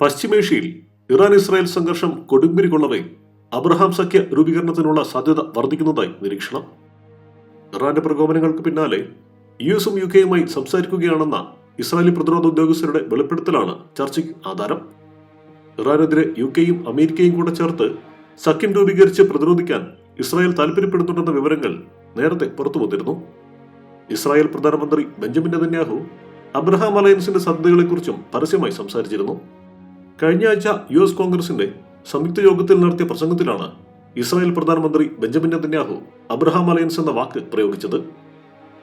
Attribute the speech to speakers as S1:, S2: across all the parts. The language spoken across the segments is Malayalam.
S1: പശ്ചിമേഷ്യയിൽ ഇറാൻ ഇസ്രായേൽ സംഘർഷം കൊടുമ്പിരി കൊള്ളവേ അബ്രഹാം സഖ്യ രൂപീകരണത്തിനുള്ള സാധ്യത വർദ്ധിക്കുന്നതായി നിരീക്ഷണം. ഇറാന്റെ പ്രകോപനങ്ങൾക്ക് പിന്നാലെ യു എസും യു കെയുമായി സംസാരിക്കുകയാണെന്ന ഇസ്രായേലി പ്രതിരോധ ഉദ്യോഗസ്ഥരുടെ വെളിപ്പെടുത്തലാണ് ചർച്ചയ്ക്ക് ആധാരം. ഇറാനെതിരെ യു കെയും അമേരിക്കയും കൂടെ ചേർത്ത് സഖ്യം രൂപീകരിച്ച് പ്രതിരോധിക്കാൻ ഇസ്രായേൽ താൽപര്യപ്പെടുന്നുണ്ടെന്ന വിവരങ്ങൾ നേരത്തെ പുറത്തു വന്നിരുന്നു. ഇസ്രായേൽ പ്രധാനമന്ത്രി ബെഞ്ചമിൻ നെതന്യാഹു അബ്രഹാം അലയൻസിന്റെ സാധ്യതകളെക്കുറിച്ചും പരസ്യമായി സംസാരിച്ചിരുന്നു. കഴിഞ്ഞ ആഴ്ച യു എസ് കോൺഗ്രസിന്റെ സംയുക്ത യോഗത്തിൽ നടത്തിയ പ്രസംഗത്തിലാണ് ഇസ്രായേൽ പ്രധാനമന്ത്രി ബെഞ്ചമിൻ നെതന്യാഹു അബ്രഹാം അലയൻസ് എന്ന വാക്ക് പ്രയോഗിച്ചത്.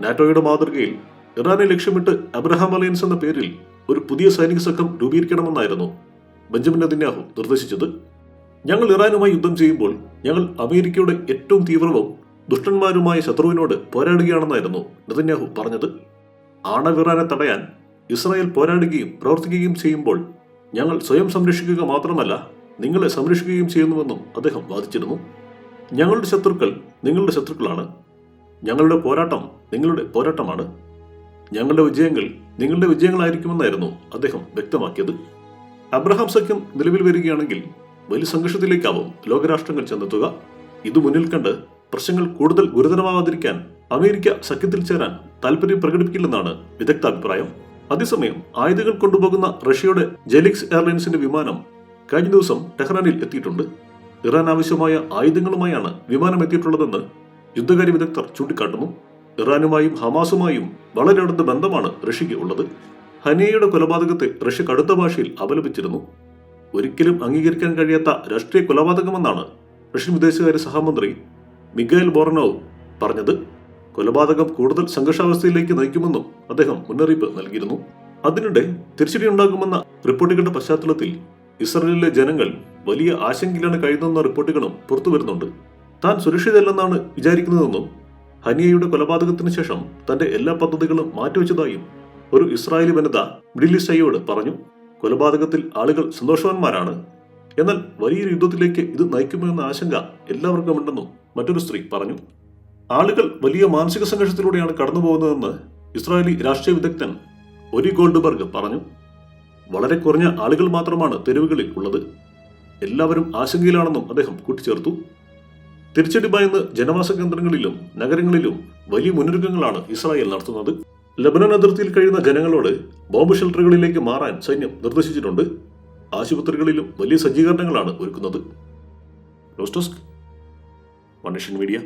S1: നാറ്റോയുടെ മാതൃകയിൽ ഇറാനെ ലക്ഷ്യമിട്ട് അബ്രഹാം അലയൻസ് എന്ന പേരിൽ ഒരു പുതിയ സൈനിക സംഘം രൂപീകരിക്കണമെന്നായിരുന്നു ബെഞ്ചമിൻ നെതന്യാഹു നിർദ്ദേശിച്ചത്. ഞങ്ങൾ ഇറാനുമായി യുദ്ധം ചെയ്യുമ്പോൾ ഞങ്ങൾ അമേരിക്കയുടെ ഏറ്റവും തീവ്രവും ദുഷ്ടന്മാരുമായ ശത്രുവിനോട് പോരാടുകയാണെന്നായിരുന്നു നെതന്യാഹു പറഞ്ഞത്. ആണവിറാനെ തടയാൻ ഇസ്രായേൽ പോരാടുകയും പ്രവർത്തിക്കുകയും ചെയ്യുമ്പോൾ ഞങ്ങൾ സ്വയം സംരക്ഷിക്കുക മാത്രമല്ല നിങ്ങളെ സംരക്ഷിക്കുകയും ചെയ്യുന്നുവെന്നും അദ്ദേഹം വാദിച്ചിരുന്നു. ഞങ്ങളുടെ ശത്രുക്കൾ നിങ്ങളുടെ ശത്രുക്കളാണ്. ഞങ്ങളുടെ പോരാട്ടം നിങ്ങളുടെ പോരാട്ടമാണ്. ഞങ്ങളുടെ വിജയങ്ങൾ നിങ്ങളുടെ വിജയങ്ങളായിരിക്കുമെന്നായിരുന്നു അദ്ദേഹം വ്യക്തമാക്കിയത്. അബ്രഹാം സഖ്യം നിലവിൽ വരികയാണെങ്കിൽ വലിയ സംഘർഷത്തിലേക്കാവും ലോകരാഷ്ട്രങ്ങൾ ചെന്നെത്തുക. ഇത് മുന്നിൽ കണ്ട് പ്രശ്നങ്ങൾ കൂടുതൽ ഗുരുതരമാവാതിരിക്കാൻ അമേരിക്ക സഖ്യത്തിൽ ചേരാൻ താൽപര്യം പ്രകടിപ്പിക്കില്ലെന്നാണ് വിദഗ്ധ അഭിപ്രായം അതേസമയം ആയുധങ്ങൾ കൊണ്ടുപോകുന്ന റഷ്യയുടെ ജെലിക്സ് എയർലൈൻസിന്റെ വിമാനം കഴിഞ്ഞ ദിവസം ടെഹ്റാനിൽ എത്തിയിട്ടുണ്ട്. ഇറാൻ ആവശ്യമായ ആയുധങ്ങളുമായാണ് വിമാനം എത്തിയിട്ടുള്ളതെന്ന് യുദ്ധകാര്യ വിദഗ്ധർ ചൂണ്ടിക്കാട്ടുന്നു. ഇറാനുമായും ഹമാസുമായും വളരെ അടുത്ത ബന്ധമാണ് റഷ്യയ്ക്ക് ഉള്ളത്. ഹനിയയുടെ കൊലപാതകത്തെ റഷ്യ കടുത്ത ഭാഷയിൽ അപലപിച്ചിരുന്നു. ഒരിക്കലും അംഗീകരിക്കാൻ കഴിയാത്ത രാഷ്ട്രീയ കൊലപാതകമെന്നാണ് റഷ്യൻ വിദേശകാര്യ സഹമന്ത്രി മിഗേൽ ബോർണോവ് പറഞ്ഞത്. കൊലപാതകം കൂടുതൽ സംഘർഷാവസ്ഥയിലേക്ക് നയിക്കുമെന്നും അദ്ദേഹം മുന്നറിയിപ്പ് നൽകിയിരുന്നു. അതിനിടെ തിരിച്ചടിയുണ്ടാകുമെന്ന റിപ്പോർട്ടുകളുടെ പശ്ചാത്തലത്തിൽ ഇസ്രയേലിലെ ജനങ്ങൾ വലിയ ആശങ്കയിലാണ് കഴിയുന്നതെന്ന റിപ്പോർട്ടുകളും പുറത്തുവരുന്നുണ്ട് താൻ സുരക്ഷിതല്ലെന്നാണ് വിചാരിക്കുന്നതെന്നും ഹനിയയുടെ കൊലപാതകത്തിന് ശേഷം തന്റെ എല്ലാ പദ്ധതികളും മാറ്റിവെച്ചതായും ഒരു ഇസ്രായേലി വനിത മിഡിലിസയോട് പറഞ്ഞു. കൊലപാതകത്തിൽ ആളുകൾ സന്തോഷവാന്മാരാണ്. എന്നാൽ വലിയൊരു യുദ്ധത്തിലേക്ക് ഇത് നയിക്കുമോ എന്ന ആശങ്ക എല്ലാവർക്കും ഉണ്ടെന്നും മറ്റൊരു സ്ത്രീ പറഞ്ഞു. ആളുകൾ വലിയ മാനസിക സംഘർഷത്തിലൂടെയാണ് കടന്നു പോകുന്നതെന്ന് ഇസ്രായേലി രാഷ്ട്രീയ വിദഗ്ധൻ ഒരി ഗോൾഡ്ബർഗ് പറഞ്ഞു. വളരെ കുറഞ്ഞ ആളുകൾ മാത്രമാണ് തെരുവുകളിൽ ഉള്ളത്. എല്ലാവരും ആശങ്കയിലാണെന്നും അദ്ദേഹം കൂട്ടിച്ചേർത്തു. തിരിച്ചടി ഭയന്ന് ജനവാസ കേന്ദ്രങ്ങളിലും നഗരങ്ങളിലും വലിയ മുന്നൊരുക്കങ്ങളാണ് ഇസ്രായേൽ നടത്തുന്നത്. ലബനൻ അതിർത്തിയിൽ കഴിയുന്ന ജനങ്ങളോട് ബോംബ് ഷെൽട്ടറുകളിലേക്ക് മാറാൻ സൈന്യം നിർദ്ദേശിച്ചിട്ടുണ്ട്. ആശുപത്രികളിലും വലിയ സജ്ജീകരണങ്ങളാണ് ഒരുക്കുന്നത്. മീഡിയ.